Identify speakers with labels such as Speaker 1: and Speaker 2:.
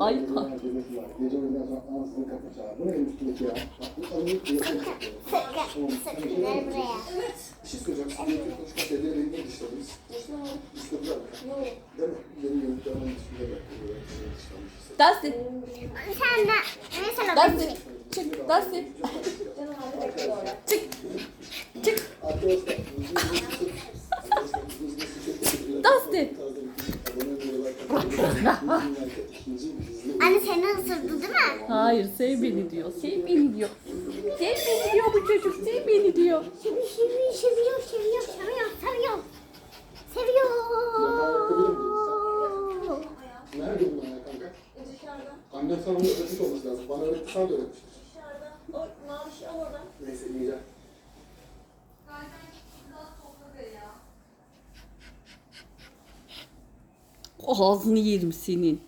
Speaker 1: Ay,
Speaker 2: Gece oyundan sonra ansızın kapı çağır. Bu ne üstündeki ya? Bak bu alınıp bir yapı yapıyor.
Speaker 3: Sakın, sakın ver buraya.
Speaker 2: Bir şey söyleyeceğim. Siz bir konuşma şeyleri eline dışladınız. Dışladılar mı? Değil mi? Benim yanıtlarımın dışında da böyle dışlamış.
Speaker 1: Dustin.
Speaker 3: Sen de mesela ben
Speaker 1: Dustin. Çık. Dustin. Çık. Çık.
Speaker 2: Arkadaşlar,
Speaker 1: Dustin.
Speaker 3: Anne seni ısırdı değil mi?
Speaker 1: Hayır sev beni diyor. Sev beni diyor. Sev beni diyor bu çocuk. Sev beni diyor.
Speaker 3: Seviyor, seviyor, seviyor, seviyor, seviyor, seviyor.
Speaker 2: Nerede bu ya kanka?
Speaker 4: Dışarıda.
Speaker 2: Annem sana onu öğretmiş olması lazım. Bana öğretti, sana da öğretmiştir.
Speaker 4: Dışarıda. O mavi şey orada.
Speaker 2: Neyse iyi
Speaker 1: Ağzını yerim senin.